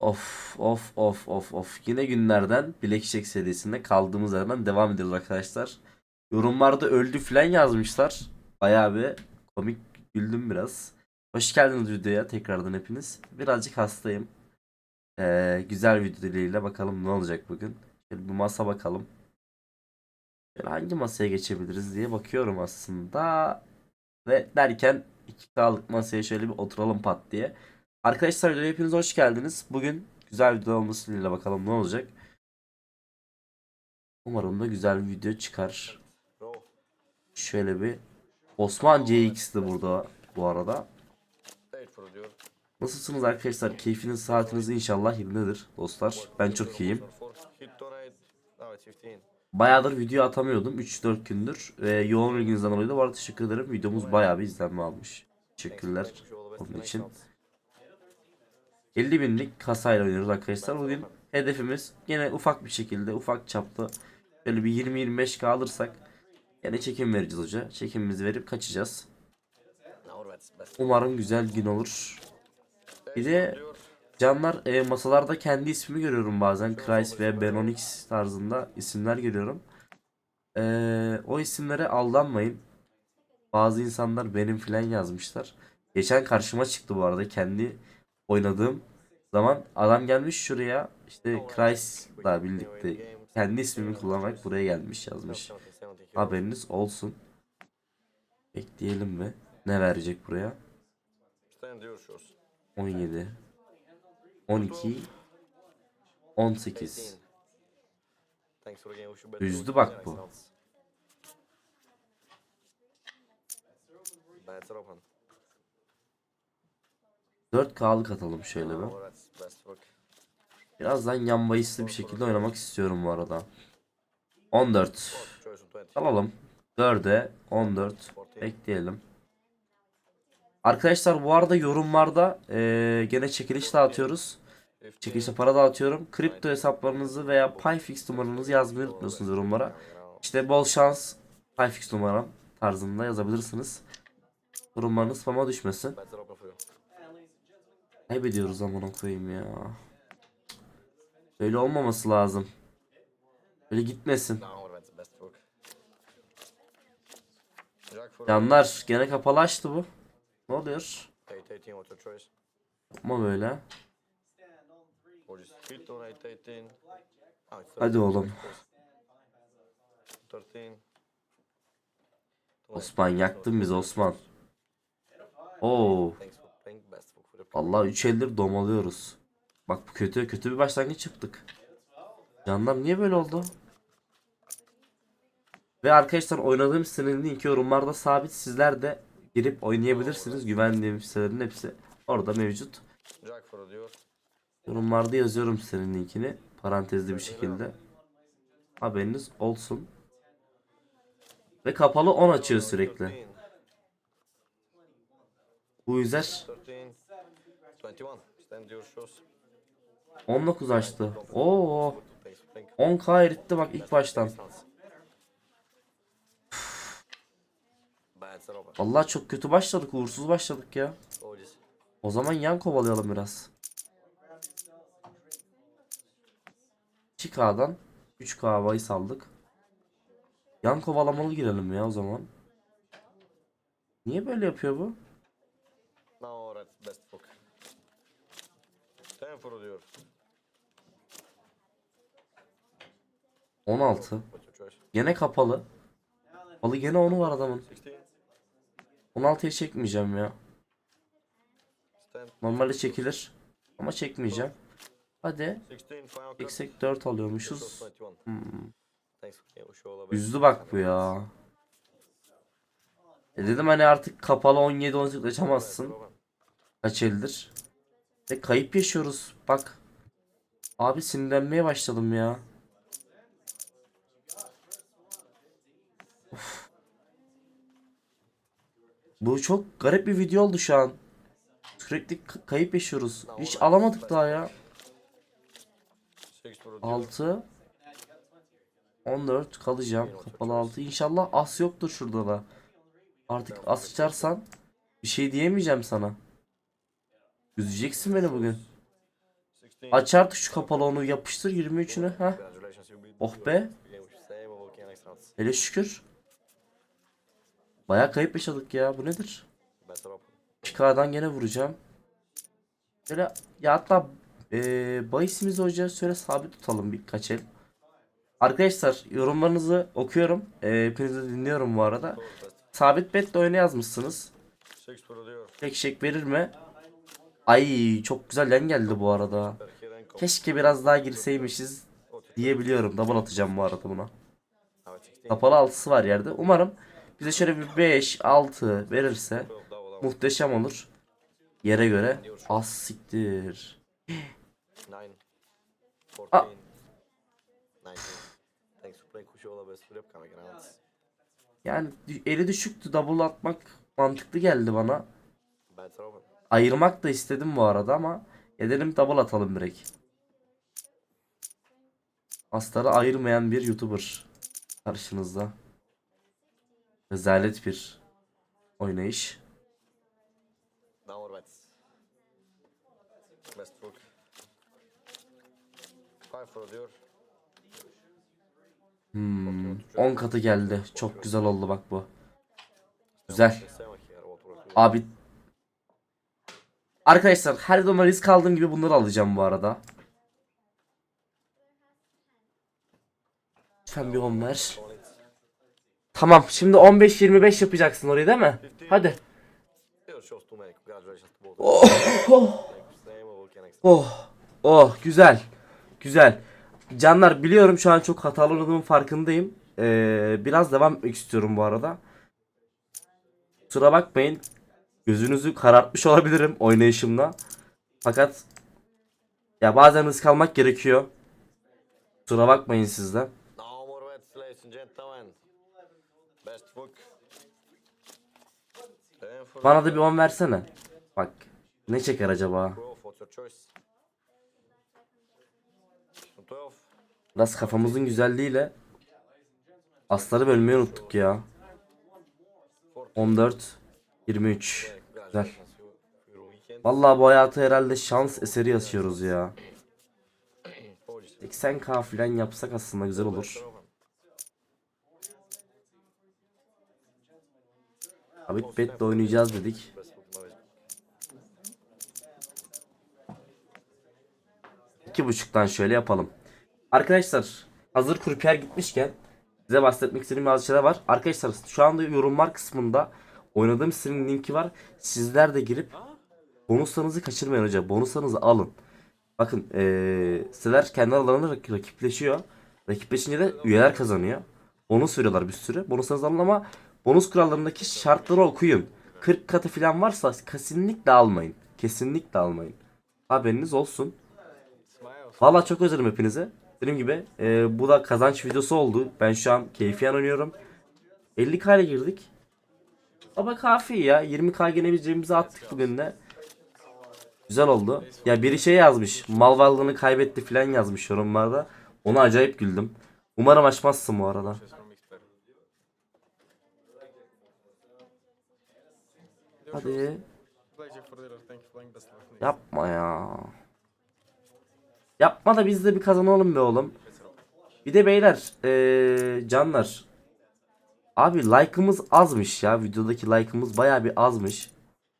Of of of of of. Yine günlerden Bilek Çiçek serisinde kaldığımız yerden devam ediyoruz arkadaşlar. Yorumlarda öldü falan yazmışlar. Bayağı bir komik güldüm biraz. Hoş geldiniz videoya tekrardan hepiniz. Birazcık hastayım. Ee, güzel video dileğiyle bakalım ne olacak bugün. Şöyle bir masa bakalım. Şöyle hangi masaya geçebiliriz diye bakıyorum aslında. Ve derken 2K'lık masaya şöyle bir oturalım pat diye. Arkadaşlar videoya hepiniz hoş geldiniz. Bugün güzel bir video olması dileğiyle bakalım ne olacak. Umarım da güzel bir video çıkar. Şöyle bir Osman CX de burada bu arada. Nasılsınız arkadaşlar? Keyfiniz, saatiniz inşallah yerindedir dostlar. Ben çok iyiyim. Bayağıdır video atamıyordum. 3-4 gündür. Ve yoğun ilginizden dolayı da bu arada teşekkür ederim. Videomuz bayağı bir izlenme almış. Teşekkürler onun için. 50 binlik kasayla oynuyoruz arkadaşlar. Bugün hedefimiz yine ufak bir şekilde ufak çapta böyle bir 20-25k alırsak yine çekim vereceğiz hoca. Çekimimizi verip kaçacağız. Umarım güzel gün olur. Bir de canlar e, masalarda kendi ismimi görüyorum bazen. Kreis ve Benonix tarzında isimler görüyorum. E, o isimlere aldanmayın. Bazı insanlar benim filan yazmışlar. Geçen karşıma çıktı bu arada kendi oynadığım zaman adam gelmiş şuraya işte Kreis'la birlikte kendi ismimi kullanarak buraya gelmiş yazmış. Haberiniz olsun. Bekleyelim mi? Ne verecek buraya? 17 12 18 Üzdü bak bu. That's open. 4K'lık atalım şöyle bir. Birazdan yan bahisli bir şekilde oynamak istiyorum bu arada. 14 Choice on 20. alalım. 4'e 14 bekleyelim. Arkadaşlar bu arada yorumlarda eee, gene çekiliş dağıtıyoruz. Çekilişte para dağıtıyorum. Kripto hesaplarınızı veya Payfix numaranızı yazmayı unutmuyorsunuz yorumlara. İşte bol şans Payfix numaram tarzında yazabilirsiniz. Yorumlarınız spam'a düşmesin. Kaybediyoruz amına koyayım ya. Böyle olmaması lazım. Böyle gitmesin. Yanlar gene kapalı açtı bu. Ne oluyor? 8, 18, what's your choice? Yapma böyle. Or just hit on 8, 18. İt's Hadi 13, oğlum. 13. Osman yaktın bizi Osman. Oo. Allah 3 eldir domalıyoruz. Bak bu kötü kötü bir başlangıç yaptık. Canlar niye böyle oldu? Ve arkadaşlar oynadığım sitenin linki yorumlarda sabit. Sizler de girip oynayabilirsiniz. Güvendiğim sitelerin hepsi orada mevcut. Yorumlarda yazıyorum senin linkini. Parantezli bir şekilde. Haberiniz olsun. Ve kapalı 10 açıyor sürekli. Bu yüzden 13. 21. Stand your shows. 19 açtı. Oo. Thanks for playing. 10k eritti bak ilk baştan. Allah çok kötü başladık. Uğursuz başladık ya. O zaman yan kovalayalım biraz. 2K'dan 3K havayı saldık. Yan kovalamalı girelim ya o zaman. Niye böyle yapıyor bu? 10 for diyor. 16. What's your choice? Gene kapalı. Kapalı gene onu var adamın. 16. 16'ya çekmeyeceğim ya. Normalde çekilir. Ama çekmeyeceğim. Hadi. 16. Final cut. Çeksek 4 Your alıyormuşuz. shows 21. Hmm. Üzdü bak bu ya. E dedim hani artık kapalı 17 18 açamazsın. Kaç eldir. Ve kayıp yaşıyoruz. Bak. Abi sinirlenmeye başladım ya. Of. Bu çok garip bir video oldu şu an. Sürekli kayıp yaşıyoruz. Hiç alamadık daha ya. 6 for diyor. 6 14 kalacağım. Kapalı 6. İnşallah as yoktur şurada da. Artık as açarsan bir şey diyemeyeceğim sana. Üzeceksin beni bugün. 16. Aç artık şu kapalı onu yapıştır 23'üne. Ha. Oh be. Hele şükür. Baya kayıp yaşadık ya. Bu nedir? Better open. 2K'dan gene vuracağım. Şöyle ya hatta eee bahisimizi hoca şöyle sabit tutalım birkaç el. Arkadaşlar yorumlarınızı okuyorum. Eee hepinizi dinliyorum bu arada. Sabit betle oyna yazmışsınız. Tek şek verir mi? Ay çok güzel yan geldi bu arada. Keşke biraz daha girseymişiz diyebiliyorum. Double atacağım bu arada buna. Now it's 16. Kapalı altısı var yerde. Umarım bize şöyle bir 5, 6 verirse 12 double out. muhteşem olur. Yere göre. Az siktir. 9. 14. Ah. 19. Thanks for playing Kushola best for the upcoming rounds. Yani eli düşüktü. Double atmak mantıklı geldi bana. Ayırmak da istedim bu arada ama edelim double atalım direkt. Astarı ayırmayan bir YouTuber karşınızda. Rezalet bir oynayış. Downward bets. Best book. 5 for the year. Hmm, 10 katı geldi. Çok güzel oldu bak bu. Güzel. Abi Arkadaşlar her zaman risk aldığım gibi bunları alacağım bu arada. Lütfen bir 10 ver. Tamam şimdi 15-25 yapacaksın orayı değil mi? Hadi. Oh, oh, oh, oh güzel. Güzel. Canlar biliyorum şu an çok hatalı olduğumun farkındayım. Ee, biraz devam istiyorum bu arada. Kusura bakmayın. Gözünüzü karartmış olabilirim oynayışımla. Fakat ya bazen risk almak gerekiyor. Kusura bakmayın sizden. Bana da bir 10 versene. Bak ne çeker acaba? Growth, what's your choice? 12. Biraz kafamızın güzelliğiyle asları bölmeyi unuttuk ya. 14 23 Güzel. Vallahi bu hayatı herhalde şans eseri yaşıyoruz ya. Apologies. 80k falan yapsak aslında güzel olur. Abi betle oynayacağız dedik. İki buçuktan şöyle yapalım. Arkadaşlar hazır kurpiyer gitmişken size bahsetmek istediğim bazı şeyler var. Arkadaşlar şu anda yorumlar kısmında oynadığım sitenin linki var. Sizler de girip bonuslarınızı kaçırmayın hocam. Bonuslarınızı alın. Bakın eee siteler kendi aralarında rak- rakipleşiyor. Rakipleşince de üyeler kazanıyor. Bonus veriyorlar bir sürü. Bonuslarınızı alın ama bonus kurallarındaki şartları okuyun. 40 katı falan varsa kesinlikle almayın. Kesinlikle almayın. Haberiniz olsun. Valla çok özledim hepinize. Dediğim gibi e, bu da kazanç videosu oldu. Ben şu an keyfiyen oynuyorum. 50k ile girdik. Ama kafi ya. 20k gene biz cebimize attık bugün de. Güzel oldu. Ya biri şey yazmış. Mal varlığını kaybetti falan yazmış yorumlarda. Ona acayip güldüm. Umarım açmazsın bu arada. Hadi. Yapma ya. Yapma da biz de bir kazanalım be oğlum. Bir de beyler, eee, canlar. Abi like'ımız azmış ya. Videodaki like'ımız baya bir azmış.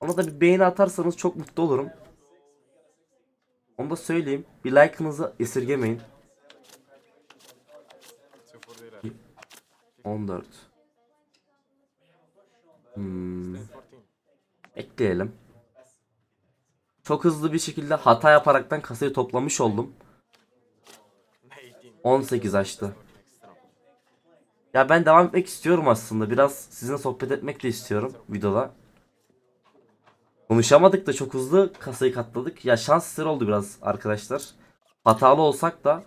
Ona da bir beğeni atarsanız çok mutlu olurum. Onu da söyleyeyim. Bir like'ınızı esirgemeyin. Two for dinner. 14. Hmm, 14. ekleyelim. Çok hızlı bir şekilde hata yaparaktan kasayı toplamış oldum. 18. 18 açtı. Ya ben devam etmek istiyorum aslında. Biraz sizinle sohbet etmek de istiyorum videoda. Konuşamadık da çok hızlı kasayı katladık. Ya şans eseri oldu biraz arkadaşlar. Hatalı olsak da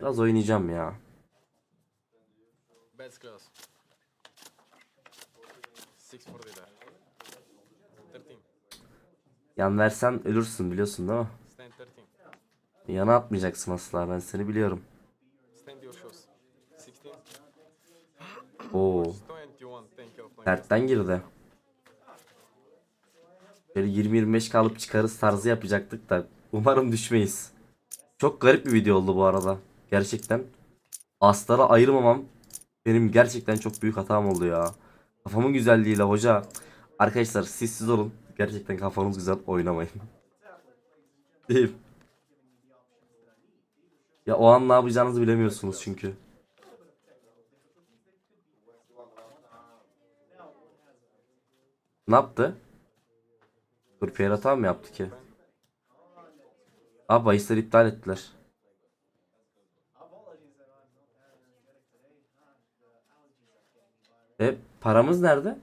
biraz oynayacağım ya. Bets close. Six for dinner. 13. Yan versen ölürsün biliyorsun değil mi? Stand 13. Yana atmayacaksın asla ben seni biliyorum. Stand your shoes. 16. Oo, 21. Thank you for playing dertten girdi. Böyle 20-25 kalıp çıkarız tarzı yapacaktık da umarım düşmeyiz. Çok garip bir video oldu bu arada. Gerçekten. Aslara ayırmamam benim gerçekten çok büyük hatam oldu ya. Kafamın güzelliğiyle hoca. Arkadaşlar siz siz olun. Gerçekten kafanız güzel oynamayın. Değil. Ya o an ne yapacağınızı bilemiyorsunuz çünkü. Ne yaptı? Dur Pierre hata mı yaptı ki? Aa bahisleri iptal ettiler. E paramız nerede?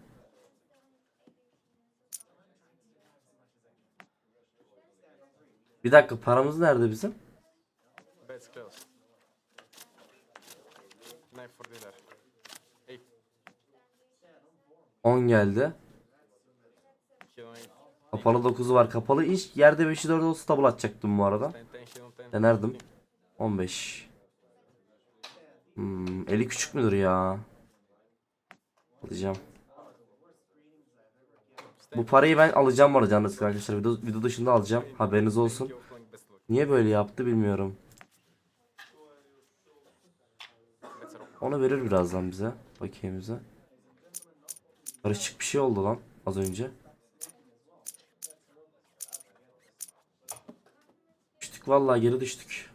Bir dakika paramız nerede bizim? 10 geldi. Kapalı 9'u var. Kapalı iş yerde 5'i 4 olsa double atacaktım bu arada. Denerdim. 15. Hmm, eli küçük müdür ya? Alacağım. Bu parayı ben alacağım var canınız arkadaşlar. Video, video dışında alacağım. Haberiniz olsun. Niye böyle yaptı bilmiyorum. Onu verir birazdan bize. Bakayım bize. Karışık bir şey oldu lan az önce. Düştük vallahi geri düştük.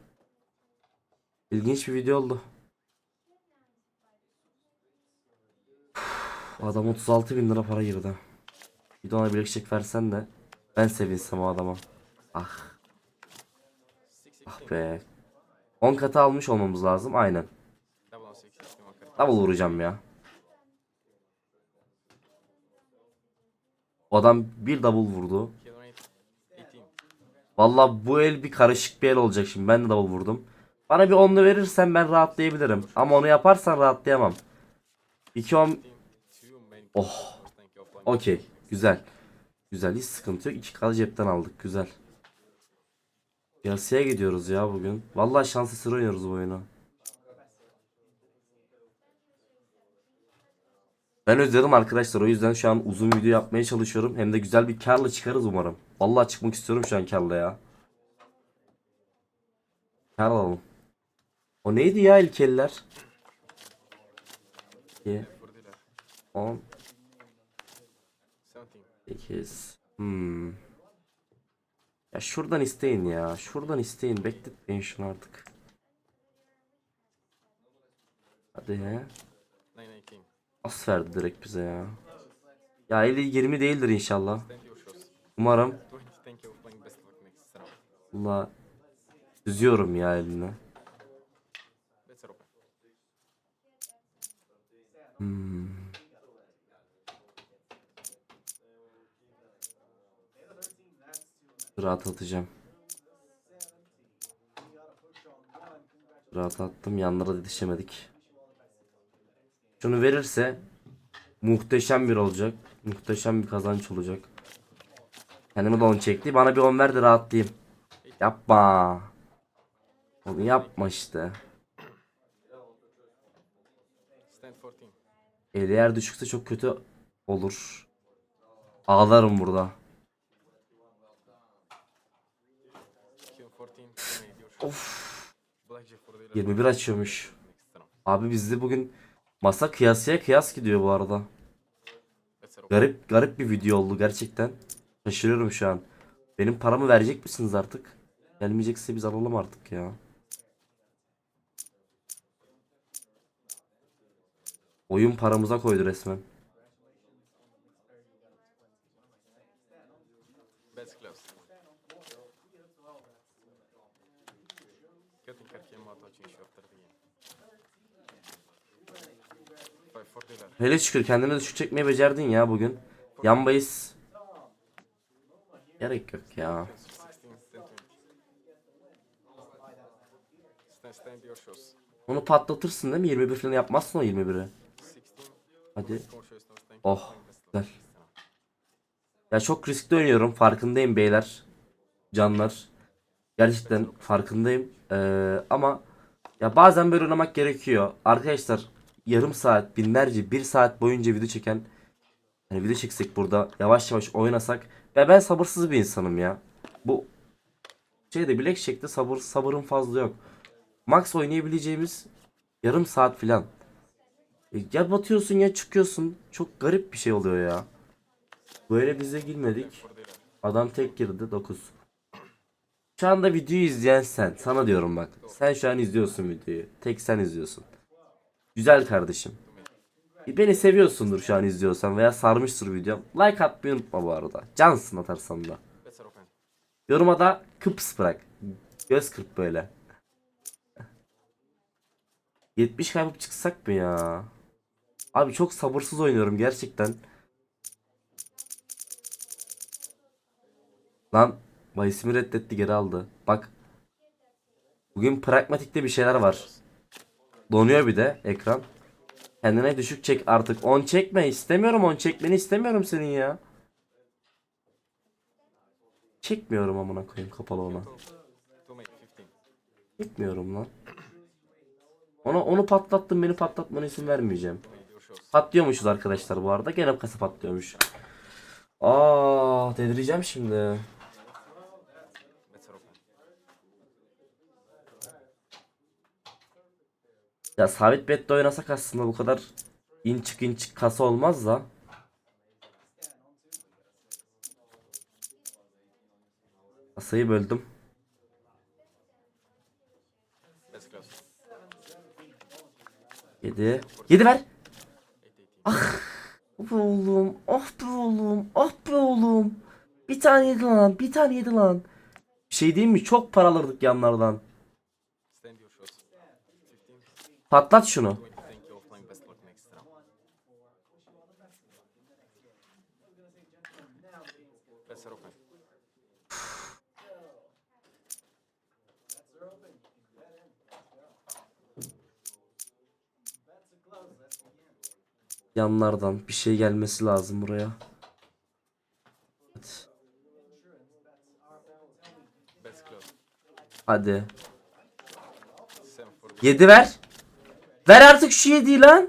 İlginç bir video oldu. Adam 36 bin lira para girdi. Bir de ona bilekçek versen de ben sevinsem o adama. Ah. Ah be. 10 katı almış olmamız lazım aynen. Double vuracağım ya. Adam bir double vurdu. Valla bu el bir karışık bir el olacak şimdi. Ben de double vurdum. Bana bir onlu verirsen ben rahatlayabilirim. Ama onu yaparsan rahatlayamam. 2 10 Two main. Oh. Okey. Güzel. Güzel hiç sıkıntı yok. 2 kal cepten aldık. Güzel. Piyasaya gidiyoruz ya bugün. Vallahi şans eseri oynuyoruz bu oyunu. Ben özledim arkadaşlar. O yüzden şu an uzun video yapmaya çalışıyorum. Hem de güzel bir karla çıkarız umarım. Vallahi çıkmak istiyorum şu an karla ya. Kar alalım. O neydi ya ilk eller? 2, For dealer. 10, Seventeen. 8. Hmm. Ya şuradan isteyin ya. Şuradan isteyin. Bekletmeyin şunu artık. Hadi ya. As verdi direkt bize ya. Ya eli 20 değildir inşallah. Umarım. Allah düzüyorum ya eline. Hmm. Rahat atacağım. Rahat attım. Yanlara yetişemedik. Şunu verirse muhteşem bir olacak. Muhteşem bir kazanç olacak. Kendime de 10 çekti. Bana bir 10 ver de rahatlayayım. Yapma. Onu yapma işte. El eğer düşükse çok kötü olur. Ağlarım burada. Of. Blackjack for dealer. 21 açıyormuş. Abi bizde bugün masa kıyasıya kıyas gidiyor bu arada. Garip garip bir video oldu gerçekten. Şaşırıyorum şu an. Benim paramı verecek misiniz artık? Gelmeyecekse biz alalım artık ya. Oyun paramıza koydu resmen. Hele şükür kendine düşük çekmeyi becerdin ya bugün. Yan bahis. Gerek yok ya. 16, 10, 20. Stand, stand your shows. Onu patlatırsın değil mi? 21 falan yapmazsın o 21'i. 16. Hadi. Oh, güzel. Ya çok riskli oynuyorum. Farkındayım beyler. Canlar. Gerçekten farkındayım. Ee, ama ya bazen böyle oynamak gerekiyor. Arkadaşlar yarım saat, binlerce, bir saat boyunca video çeken Hani video çeksek burada yavaş yavaş oynasak. Ve ben sabırsız bir insanım ya. Bu şeyde bilek çekti sabır sabırım fazla yok. Max oynayabileceğimiz yarım saat filan. E, Ya batıyorsun ya çıkıyorsun. Çok garip bir şey oluyor ya. Böyle bize girmedik. Adam tek girdi 9. Şu anda videoyu izleyen sen. Sana diyorum bak. Sen şu an izliyorsun videoyu. Tek sen izliyorsun. Güzel kardeşim. E, Beni seviyorsundur şu an izliyorsan veya sarmıştır videom. Like atmayı unutma bu arada. Cansın atarsan da. Yoruma da kıps bırak. Göz kırp böyle. 70 kaybıp çıksak mı ya? Abi çok sabırsız oynuyorum gerçekten. Lan Bayisimi reddetti geri aldı. Bak. Bugün pragmatikte bir şeyler var. Donuyor bir de ekran. Kendine düşük çek artık. 10 çekme istemiyorum 10 çekmeni istemiyorum senin ya. Çekmiyorum amına koyayım kapalı 15. Gitmiyorum lan. Ona onu patlattın beni patlatmana izin vermeyeceğim. Patlıyormuşuz arkadaşlar bu arada. Gene kasa patlıyormuş. Aa, delireceğim şimdi. Ya sabit bette oynasak aslında bu kadar in çık in çık kasa olmaz da. Kasayı böldüm. 7. 7 ver. 8, 18. Ah be oğlum. Ah be oğlum. Ah be oğlum. Bir tane yedi lan. Bir tane yedi lan. Bir şey diyeyim mi? Çok para alırdık yanlardan. Stand your shots. 15. Patlat şunu. 20. Thank you offline. Best luck next round. Better open. Yanlardan bir şey gelmesi lazım buraya. Hadi. Best close. Hadi. 7 for 7 ver. Ver artık şu 7'yi lan.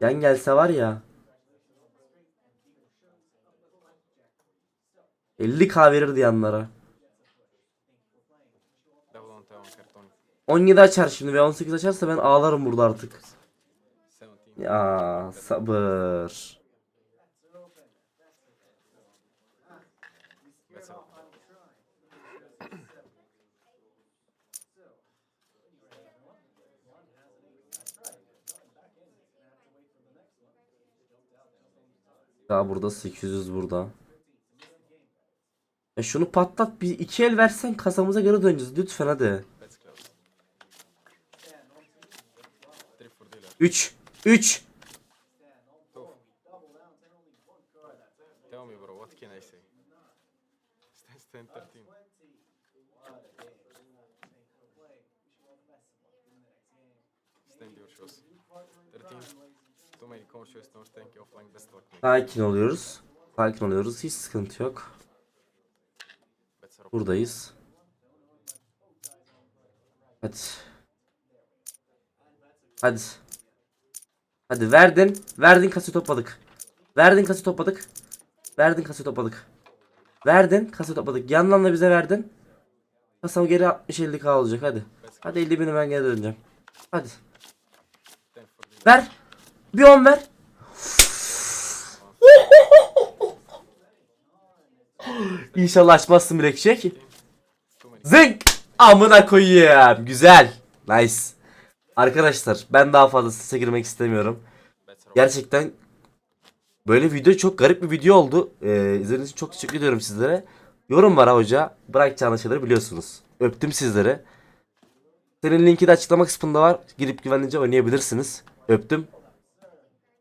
Yan gelse var ya. 50k verirdi yanlara. double on town karton. 17 açar şimdi ve 18 açarsa ben ağlarım burada artık. 17. Ya sabır. Daha burada 800 burada. Ya şunu patlat bir iki el versen kasamıza geri döneceğiz lütfen hadi. Best close. 3 for dealer. 3 3 Two. Tell me, bro, what can I say? Stand, stand 13. Stand your shoes. 13. Sakin oluyoruz. Sakin oluyoruz. Hiç sıkıntı yok. Buradayız. Hadi. Hadi. Hadi verdin. Verdin kası topladık. Verdin kası topladık. Verdin kası topladık. Verdin kası topladık. Yandan da bize verdin. Kasam geri 60-50k olacak hadi. Hadi 50 bini ben geri döneceğim. Hadi. 10 for dealer. Ver. Bir 10 ver. İnşallah açmazsın bilekçek. Too many. Zınk! Amına koyayım. Güzel. Nice. Arkadaşlar ben daha fazla strese girmek istemiyorum. Gerçekten böyle video çok garip bir video oldu. Ee, izlediğiniz için çok teşekkür ediyorum sizlere. Yorum var hoca. Bırakacağınız şeyleri biliyorsunuz. Öptüm sizleri. Senin linki de açıklama kısmında var. Girip güvenlice oynayabilirsiniz. Öptüm.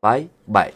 với 7.